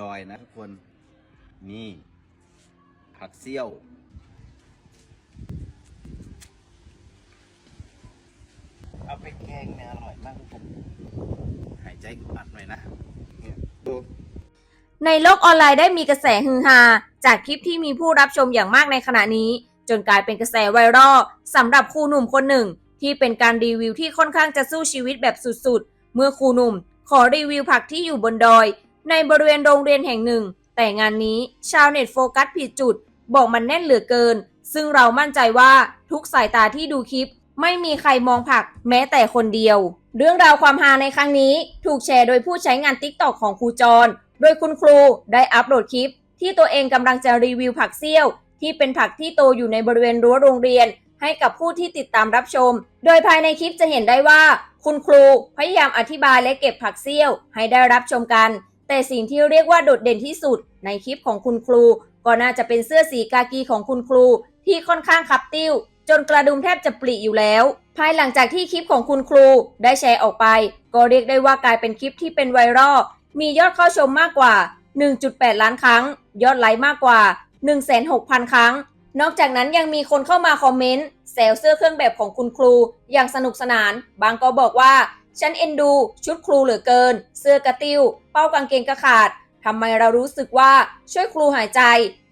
ดอยนะทุกคน นี่ ผักเซี่ยว เอาไปแกงเนี่ยอร่อยมากทุกคนหายใจอัดหน่อยนะ เนี่ยดูในโลกออนไลน์ได้มีกระแสฮือฮาจากคลิปที่มีผู้รับชมอย่างมากในขณะนี้ จนกลายเป็นกระแสไวรัลสำหรับครูหนุ่มคนหนึ่ง ที่เป็นการรีวิวที่ค่อนข้างจะสู้ชีวิตแบบสุดๆ เมื่อครูหนุ่ม ขอรีวิวผักที่อยู่บนดอย ในบริเวณโรงเรียนแห่งหนึ่ง แต่งานนี้ชาวเน็ตโฟกัสผิดจุด บอกมันแน่นเหลือเกิน ซึ่งเรามั่นใจว่าทุกสายตาที่ดูคลิป ไม่มีใครมองผักแม้แต่คนเดียว เรื่องราวความฮาในครั้งนี้ ถูกแชร์โดยผู้ใช้งาน t ิ k t o k ของครูจร โดยคุณครูได้อัปโหลดคลิป ที่ตัวเองกำลังจะรีวิวผักเซี่ยว ที่เป็นผักที่โตอยู่ในบริเวณรั้วโรงเรียนให้กับผู้ที่ติดตามรับชม โดยภายในคลิปจะเห็นได้ว่า คุณครูพยายามอธิบายและเก็บผักเซี่ยวให้ได้รับชมกัน แต่สิ่งที่เรียกว่าโดดเด่นที่สุดในคลิปของคุณครู ก็น่าจะเป็นเสื้อสีกากีของคุณครู ที่ค่อนข้างคับติ้ว จนกระดุมแทบจะปลิอยู่แล้ว ภายหลังจากที่คลิปของคุณครูได้แชร์ออกไป ก็เรียกได้ว่ากลายเป็นคลิปที่เป็นไวรัลมียอดเข้าชมมากกว่า 1.8 ล้านครั้ง ยอดไลค์มากกว่า 1,600,000ครั้ง นอกจากนั้นยังมีคนเข้ามาคอมเมนต์แซวเสื้อเครื่องแบบของคุณครู อย่างสนุกสนาน บางก็บอกว่า ฉันเอ็นดู ชุดครูเหลือเกิน เสื้อกระติ้ว เป้ากางเกงกระขาดทำไมเรารู้สึกว่าช่วยครูหายใจ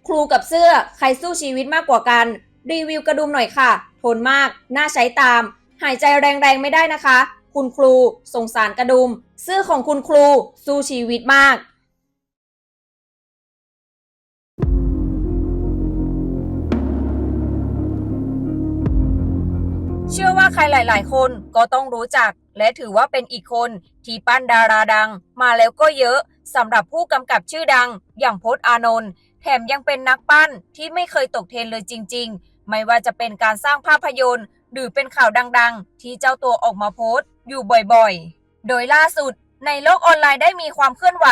ครูกับเสื้อใครสู้ชีวิตมากกว่ากัน รีวิวกระดุมหน่อยค่ะ ทนมาก น่าใช้ตาม หายใจแรงๆไม่ได้นะคะ คุณครูสงสารกระดุม เสื้อของคุณครูสู้ชีวิตมาก เชื่อว่าใครหลาย ๆ คนก็ต้องรู้จัก และถือว่าเป็นอีกคนที่ปั้นดาราดัง มาแล้วก็เยอะสำหรับผู้กำกับชื่อดัง อย่างพจน์อานนท์แถมยังเป็นนักปั้นที่ไม่เคยตกเทรนเลยจริง ๆ ไม่ว่าจะเป็นการสร้างภาพยนตร์ หรือเป็นข่าวดัง ๆ ที่เจ้าตัวออกมาโพสต์อยู่บ่อย ๆ โดยล่าสุดในโลกออนไลน์ได้มีความเคลื่อนไหว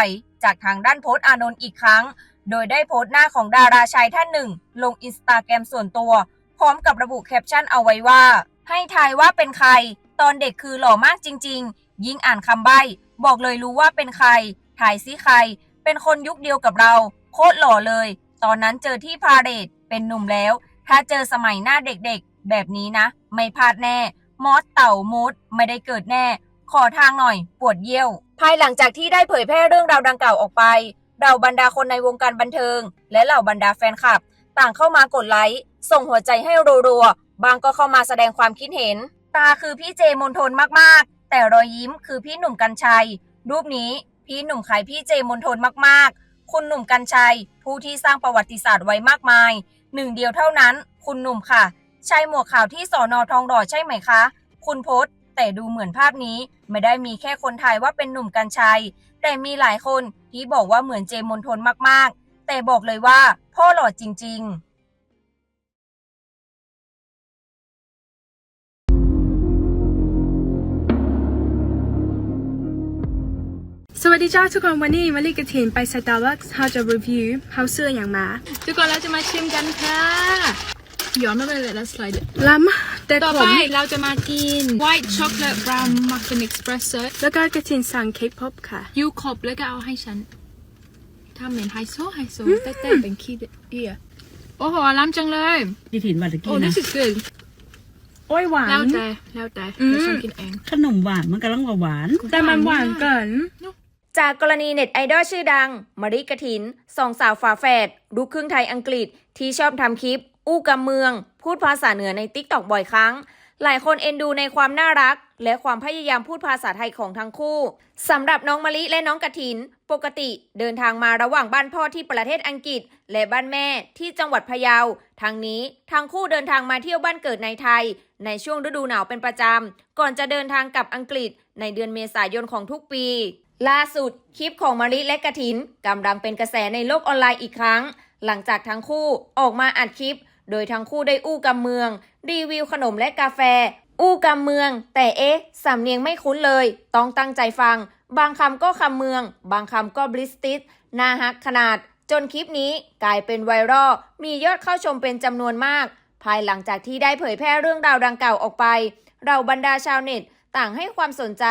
จากทางด้านโพสต์อานนท์อีกครั้ง โดยได้โพสต์หน้าของดาราชายท่านหนึ่ง ลงอินสตาแกรมส่วนตัว พร้อมกับระบุแคปชั่นเอาไว้ว่า ให้ทายว่าเป็นใคร ตอนเด็กคือหล่อมากจริง ๆ ยิ่งอ่านคำใบ้ บอกเลยรู้ว่าเป็นใคร ถ่ายซิใคร เป็นคนยุคเดียวกับเรา โคตรหล่อเลย ตอนนั้นเจอที่พาเรดเป็นหนุ่มแล้ว ถ้าเจอสมัยหน้าเด็กๆ แบบนี้นะ ไม่พลาดแน่ มอสเต่ามดไม่ได้เกิดแน่ ขอทางหน่อย ปวดเยี่ยว ภายหลังจากที่ได้เผยแพร่เรื่องราวดังกล่าวออกไปเราบรรดาคนในวงการบันเทิง และเหล่าบรรดาแฟนคลับ ต่างเข้ามากดไลค์ส่งหัวใจให้รัวๆ บางก็เข้ามาแสดงความคิดเห็น ตาคือพี่เจมนทนมากๆ แต่รอยยิ้มคือพี่หนุ่มกัญชัย รูปนี้พี่หนุ่มขายพี่เจมนทนมากๆ คุณหนุ่มกัญชัย ผู้ที่สร้างประวัติศาสตร์ไว้มากมาย หนึ่งเดียวเท่านั้น คุณหนุ่มค่ะใช่หมวกขาวที่สอนอทองหล่อใช่ไหมคะ คุณพศแต่ดูเหมือนภาพนี้ไม่ได้มีแค่คนไทยว่าเป็นหนุ่มกัญชัย แต่มีหลายคนที่บอกว่าเหมือนเจมนทนมากๆ แต่บอกเลยว่าพ่อหล่อจริง ๆ สวัสดีจ้าทุกคนวันนี้มารีกระถินไป Starbucks เขาจะรีวิวเฮาเสื้ออย่างมาทุกคนเราจะมาชิมกันค่ะย้อนไม่เป็นไรแล้วสไลด์ล้ำแต่ต่อผไปมเราจะมากิน white chocolate brown muffin espresso แล้วก็กระถินสั่งเค้กพบค่ะยูขอบแล้วก็เอาให้ฉันทำเหมือนไฮโซไฮโซแต่แต่เป็นขี้เอียโอ้โหล้ำจังเลยดิถินวันตะโอ้กี้นะ this is good โอ้ยหวานแล้วแต่แล้วแต่อืมเดี๋ยวฉันกินเองขนมหวานมันกำลังหวาน แต่มันหวานเกิน จากกรณีเน็ตไอดอลชื่อดังมาริกะถินสองสาวฝาแฝดลูกครึ่งไทยอังกฤษ ที่ชอบทำคลิป อู้กำเมือง พูดภาษาเหนือในติ๊กตอกบ่อยครั้ง หลายคนเอ็นดูในความน่ารัก และความพยายามพูดภาษาไทยของทั้งคู่สำหรับน้องมะลิและน้องกะถิน ปกติเดินทางมาระหว่างบ้านพ่อที่ประเทศอังกฤษ และบ้านแม่ที่จังหวัดพะเยาทางนี้ทั้งคู่เดินทางมาเที่ยวบ้านเกิดในไทย ในช่วงฤดูหนาวเป็นประจำก่อนจะเดินทางกลับอังกฤษ ในเดือนเมษายนของทุกปี ล่าสุดคลิปของมาริและกระถินกำลังเป็นกระแสในโลกออนไลน์อีกครั้ง หลังจากทั้งคู่ออกมาอัดคลิป โดยทั้งคู่ได้อู้กำเมือง รีวิวขนมและกาแฟ อู้กำเมือง แต่เอ๊ะสำเนียงไม่คุ้นเลย ต้องตั้งใจฟัง บางคำก็คำเมือง บางคำก็บริสติสน่าฮักขนาด จนคลิปนี้กลายเป็นไวรัลมียอดเข้าชมเป็นจำนวนมาก ภายหลังจากที่ได้เผยแพร่เรื่องราวดังกล่าวออกไป เราบรรดาชาวเน็ต ต่างให้ความสนใจ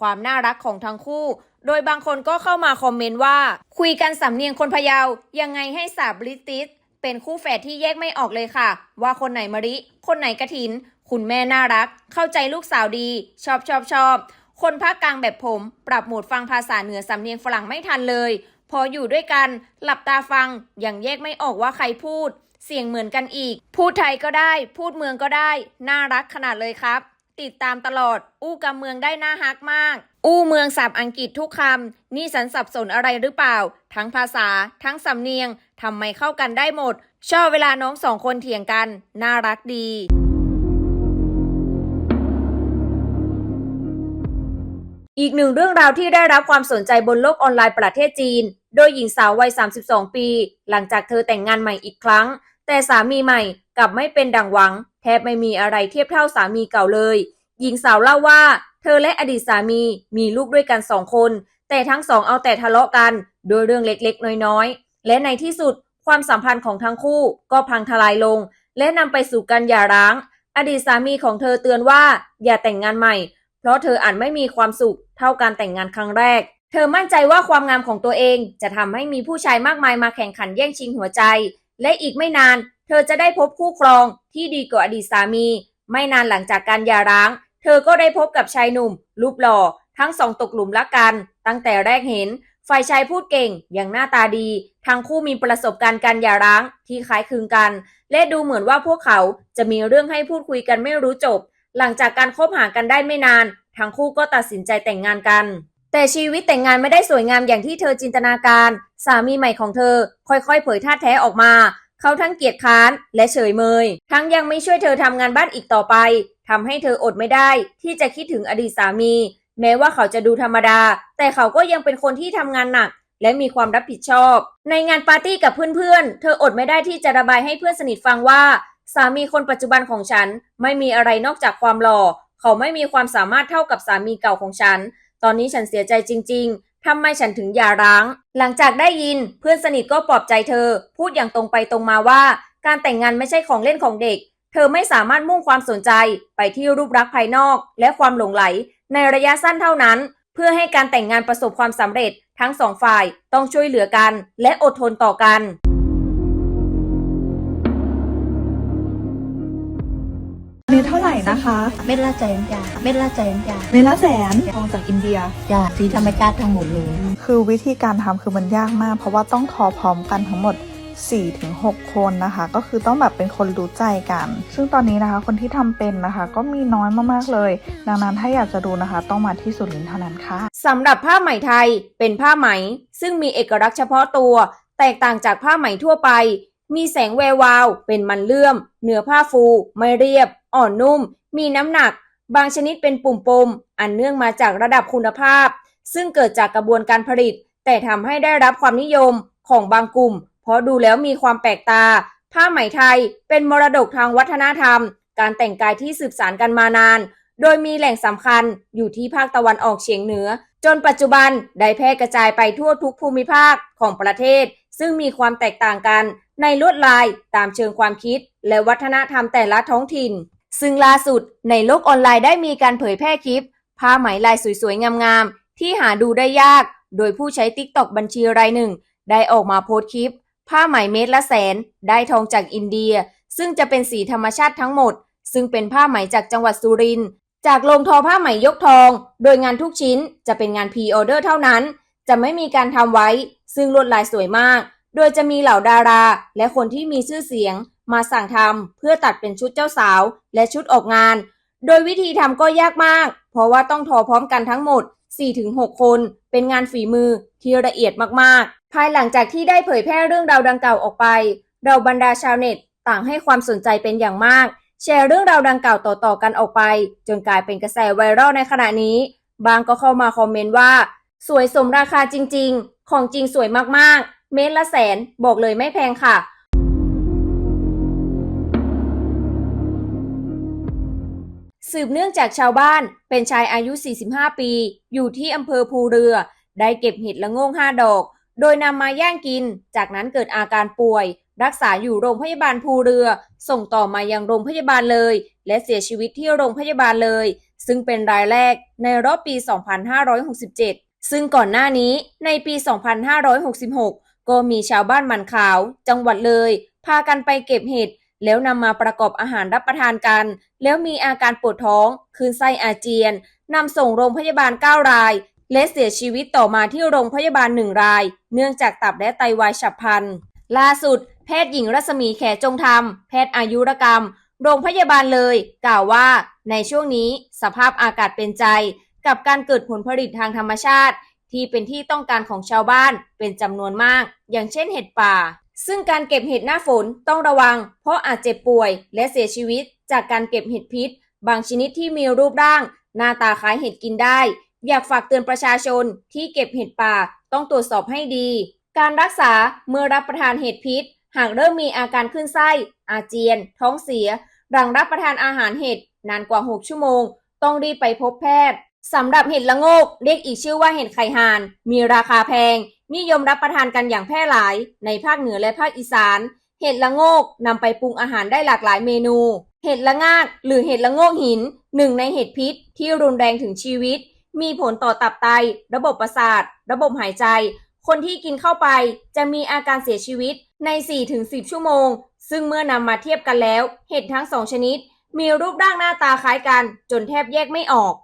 ความน่ารักของทั้งคู่ โดยบางคนก็เข้ามาคอมเมนต์ว่า คุยกันสำเนียงคนพะเยายังไงให้สาบริติสเป็นคู่แฝดที่แยกไม่ออกเลยค่ะ ว่าคนไหนมะริ คนไหนกระถิน คุณแม่น่ารัก เข้าใจลูกสาวดี ชอบชอบชอบคนภาคกลางแบบผม ปรับโหมดฟังภาษาเหนือสำเนียงฝรั่งไม่ทันเลย พออยู่ด้วยกัน หลับตาฟังยังแยกไม่ออกว่าใครพูด เสียงเหมือนกันอีก พูดไทยก็ได้ พูดเมืองก็ได้ น่ารักขนาดเลยครับ ติดตามตลอด อู้กำเมืองได้น่าฮักมาก อู้เมืองสับอังกฤษทุกคำ นี่สันสับสนอะไรหรือเปล่า ทั้งภาษา ทั้งสำเนียง ทำไมเข้ากันได้หมด ชอบเวลาน้องสองคนเถียงกัน น่ารักดี อีกหนึ่งเรื่องราวที่ได้รับความสนใจบนโลกออนไลน์ประเทศจีน โดยหญิงสาววัย 32 ปี หลังจากเธอแต่งงานใหม่อีกครั้ง แต่สามีใหม่กลับไม่เป็นดังหวัง แทบไม่มีอะไรเทียบเท่าสามีเก่าเลย หญิงสาวเล่าว่า เธอและอดีตสามีมีลูกด้วยกันสองคน แต่ทั้งสองเอาแต่ทะเลาะกันโดยเรื่องเล็กๆ น้อยๆ และในที่สุดความสัมพันธ์ของทั้งคู่ก็พังทลายลง และนำไปสู่การหย่าร้าง อดีตสามีของเธอเตือนว่าอย่าแต่งงานใหม่ เพราะเธออาจไม่มีความสุขเท่าการแต่งงานครั้งแรก เธอมั่นใจว่าความงามของตัวเองจะทำให้มีผู้ชายมากมายมาแข่งขันแย่งชิงหัวใจ และอีกไม่นาน เธอจะได้พบคู่ครองที่ดีกว่าอดีตสามี ไม่นานหลังจากการหย่าร้าง เธอก็ได้พบกับชายหนุ่ม รูปหล่อ ทั้งสองตกหลุมรักกัน ตั้งแต่แรกเห็น ฝ่ายชายพูดเก่ง อย่างหน้าตาดี ทั้งคู่มีประสบการณ์การหย่าร้างที่คล้ายคลึงกัน และดูเหมือนว่าพวกเขาจะมีเรื่องให้พูดคุยกันไม่รู้จบ หลังจากการคบหากันได้ไม่นาน ทั้งคู่ก็ตัดสินใจแต่งงานกัน แต่ชีวิตแต่งงานไม่ได้สวยงามอย่างที่เธอจินตนาการ สามีใหม่ของเธอ ค่อยๆ เผยท่าแท้ออกมาเขาทั้งเกียจค้านและเฉยเมย ทั้งยังไม่ช่วยเธอทำงานบ้านอีกต่อไป ทำให้เธออดไม่ได้ที่จะคิดถึงอดีตสามี แม้ว่าเขาจะดูธรรมดา แต่เขาก็ยังเป็นคนที่ทำงานหนัก และมีความรับผิดชอบ ในงานปาร์ตี้กับเพื่อนๆ เธออดไม่ได้ที่จะระบายให้เพื่อนสนิทฟังว่า สามีคนปัจจุบันของฉัน ไม่มีอะไรนอกจากความหล่อ เขาไม่มีความสามารถเท่ากับสามีเก่าของฉัน ตอนนี้ฉันเสียใจจริง ๆทำไมฉันถึงหย่าร้าง หลังจากได้ยินเพื่อนสนิทก็ปลอบใจเธอ พูดอย่างตรงไปตรงมาว่า การแต่งงานไม่ใช่ของเล่นของเด็ก เธอไม่สามารถมุ่งความสนใจไปที่รูปลักษณ์ภายนอก และความหลงไหล ในระยะสั้นเท่านั้น เพื่อให้การแต่งงานประสบความสำเร็จ ทั้งสองฝ่ายต้องช่วยเหลือกัน และอดทนต่อกันนี่เท่าไหร่นะคะ เม็ดละแสนจ้ะเม็ดละแสนจ้ะเมละแสนทองจากอินเดีย จ้ะสีธรรมชาติทั้งหมดเลย คือวิธีการทำคือมันยากมาก เพราะว่าต้องทอพร้อมกันทั้งหมด 4-6 คนนะคะ ก็คือต้องแบบเป็นคนรู้ใจกัน ซึ่งตอนนี้นะคะคนที่ทำเป็นนะคะ ก็มีน้อยมากๆเลย ดังนั้นถ้าอยากจะดูนะคะ ต้องมาที่สุรินทร์เท่านั้นค่ะสำหรับผ้าไหมไทยเป็นผ้าไหม ซึ่งมีเอกลักษณ์เฉพาะตัว แตกต่างจากผ้าไหมทั่วไป มีแสงแวววาว เป็นมันเลื่อม เนื้อผ้าฟู ไม่เรียบ อ่อนนุ่ม มีน้ำหนัก บางชนิดเป็นปุ่มปมอันเนื่องมาจากระดับคุณภาพ ซึ่งเกิดจากกระบวนการผลิต แต่ทำให้ได้รับความนิยมของบางกลุ่ม เพราะดูแล้วมีความแปลกตา ผ้าไหมไทยเป็นมรดกทางวัฒนธรรม การแต่งกายที่สืบสานกันมานาน โดยมีแหล่งสำคัญอยู่ที่ภาคตะวันออกเฉียงเหนือ จนปัจจุบันได้แพร่กระจายไปทั่วทุกภูมิภาคของประเทศ ซึ่งมีความแตกต่างกันในลวดลายตามเชิงความคิด และวัฒนธรรมแต่ละท้องถิ่น ซึ่งล่าสุดในโลกออนไลน์ได้มีการเผยแพร่คลิป ผ้าไหมลายสวยๆ งามๆ ที่หาดูได้ยาก โดยผู้ใช้ติ๊กตอกบัญชีรายหนึ่ง ได้ออกมาโพสต์คลิป ผ้าไหมเม็ดละแสน ได้ทองจากอินเดีย ซึ่งจะเป็นสีธรรมชาติทั้งหมด ซึ่งเป็นผ้าไหมจากจังหวัดสุรินทร์จากโรงทอผ้าไหมยกทอง โดยงานทุกชิ้นจะเป็นงานพรีออเดอร์เท่านั้น จะไม่มีการทำไว้ ซึ่งลวดลายสวยมาก โดยจะมีเหล่าดารา และคนที่มีชื่อเสียง มาสั่งทำเพื่อตัดเป็นชุดเจ้าสาว และชุดออกงาน โดยวิธีทำก็ยากมาก เพราะว่าต้องทอพร้อมกันทั้งหมด 4-6 คน เป็นงานฝีมือที่ละเอียดมากๆ ภายหลังจากที่ได้เผยแพร่เรื่องราวดังกล่าวออกไป เราบรรดาชาวเน็ตต่างให้ความสนใจเป็นอย่างมาก แชร์เรื่องราวดังกล่าวต่อๆกันออกไป จนกลายเป็นกระแสไวรัลในขณะนี้ บางก็เข้ามาคอมเมนต์ว่า สวยสมราคาจริง ๆ ของจริงสวยมากๆ เมตรละแสนบอกเลยไม่แพงค่ะสืบเนื่องจากชาวบ้านเป็นชายอายุ 45 ปี อยู่ที่อำเภอภูเรือ ได้เก็บเห็ดละโงง5 ดอก โดยนำมาย่างกิน จากนั้นเกิดอาการป่วย รักษาอยู่โรงพยาบาลภูเรือ ส่งต่อมายังโรงพยาบาลเลย และเสียชีวิตที่โรงพยาบาลเลย ซึ่งเป็นรายแรกในรอบปี 2567 ซึ่งก่อนหน้านี้ในปี 2566 ก็มีชาวบ้านมันขาว จังหวัดเลย พากันไปเก็บเห็ดแล้วนำมาประกอบอาหารรับประทานกัน แล้วมีอาการปวดท้อง คืนไส้อาเจียนนำส่งโรงพยาบาล 9 ราย และเสียชีวิตต่อมาที่โรงพยาบาล1ราย เนื่องจากตับและไตวายฉับพลัน ล่าสุด แพทย์หญิงรัศมีแขจงธรรม แพทย์อายุรกรรม โรงพยาบาลเลย กล่าวว่า ในช่วงนี้สภาพอากาศเป็นใจ กับการเกิดผลผลิตทางธรรมชาติ ที่เป็นที่ต้องการของชาวบ้านเป็นจำนวนมาก อย่างเช่นเห็ดป่า ซึ่งการเก็บเห็ดหน้าฝนต้องระวัง เพราะอาจเจ็บป่วยและเสียชีวิตจากการเก็บเห็ดพิษ บางชนิดที่มีรูปร่าง หน้าตาคล้ายเห็ดกินได้ อยากฝากเตือนประชาชนที่เก็บเห็ดป่าต้องตรวจสอบให้ดี การรักษาเมื่อรับประทานเห็ดพิษ หากเริ่มมีอาการขึ้นไส้ อาเจียน ท้องเสีย หลังรับประทานอาหารเห็ดนานกว่า 6 ชั่วโมง ต้องรีบไปพบแพทย์สำหรับเห็ดละโงกเรียกอีกชื่อว่าเห็ดไข่ห่าน มีราคาแพง นิยมรับประทานกันอย่างแพร่หลาย ในภาคเหนือและภาคอีสาน เห็ดละโงกนำไปปรุงอาหารได้หลากหลายเมนู เห็ดละงาก หรือเห็ดละโงกหิน หนึ่งในเห็ดพิษที่รุนแรงถึงชีวิต มีผลต่อตับไต ระบบประสาท ระบบหายใจ คนที่กินเข้าไปจะมีอาการเสียชีวิตใน 4-10 ชั่วโมง ซึ่งเมื่อนำมาเทียบกันแล้ว เห็ดทั้งสองชนิด มีรูปร่างหน้าตาคล้ายกัน จนแทบแยกไม่ออก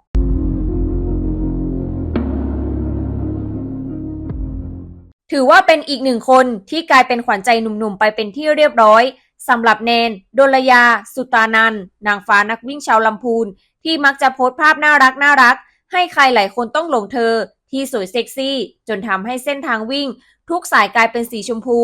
ถือว่าเป็นอีกหนึ่งคนที่กลายเป็นขวัญใจหนุ่มๆ ไปเป็นที่เรียบร้อยสำหรับแนนดลยา สุตานัน นางฟ้านักวิ่งชาวลำพูน ที่มักจะโพสต์ภาพน่ารักน่ารัก ให้ใครหลายคนต้องหลงเธอ ที่สวยเซ็กซี่ จนทำให้เส้นทางวิ่ง ทุกสายกลายเป็นสีชมพู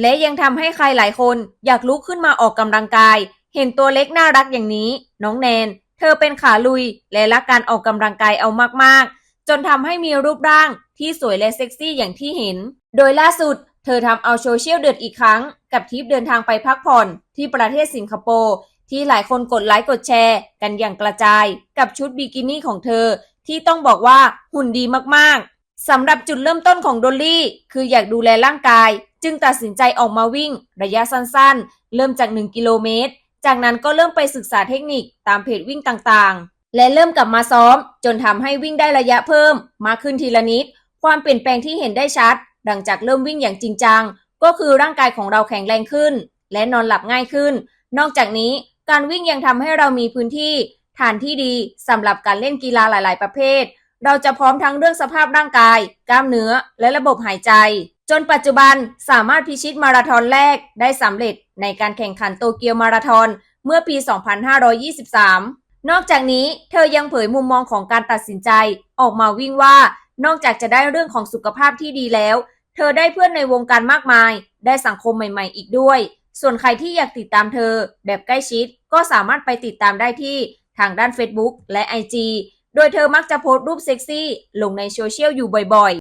และยังทำให้ใครหลายคนอยากลุกขึ้นมาออกกำลังกาย เห็นตัวเล็กน่ารักอย่างนี้ น้องแนน เธอเป็นขาลุย และรักการออกกำลังกายเอามากๆ จนทำให้มีรูปร่างที่สวยและเซ็กซี่อย่างที่เห็น โดยล่าสุดเธอทำเอาโซเชียลเดือดอีกครั้ง กับทริปเดินทางไปพักผ่อน ที่ประเทศสิงคโปร์ที่หลายคนกดไลค์กดแชร์ กันอย่างกระจาย กับชุดบิกินี่ของเธอ ที่ต้องบอกว่าหุ่นดีมากๆสำหรับจุดเริ่มต้นของดอลลี่ คืออยากดูแลร่างกาย จึงตัดสินใจออกมาวิ่ง ระยะสั้นๆ เริ่มจาก 1 กิโลเมตร จากนั้นก็เริ่มไปศึกษาเทคนิคตามเพจวิ่งต่างๆ และเริ่มกลับมาซ้อม จนทำให้วิ่งได้ระยะเพิ่ม มากขึ้นทีละนิด ความเปลี่ยนแปลงที่เห็นได้ชัด หลังจากเริ่มวิ่งอย่างจริงจัง ก็คือร่างกายของเราแข็งแรงขึ้น และนอนหลับง่ายขึ้น นอกจากนี้การวิ่งยังทำให้เรามีพื้นที่ ฐานที่ดีสำหรับการเล่นกีฬาหลาย ๆ ประเภท เราจะพร้อมทั้งเรื่องสภาพร่างกาย กล้ามเนื้อ และระบบหายใจ จนปัจจุบันสามารถพิชิตมาราธอนแรกได้สำเร็จในการแข่งขันโตเกียวมาราธอนเมื่อปี 2523 นอกจากนี้เธอยังเผยมุมมองของการตัดสินใจออกมาวิ่งว่า นอกจากจะได้เรื่องของสุขภาพที่ดีแล้ว เธอได้เพื่อนในวงการมากมาย ได้สังคมใหม่ ๆ อีกด้วย ส่วนใครที่อยากติดตามเธอ แบบใกล้ชิดก็สามารถไปติดตามได้ที่ ทางด้าน Facebook และ IG โดยเธอมักจะโพสต์รูปเซ็กซี่ลงในโซเชียลอยู่บ่อยๆ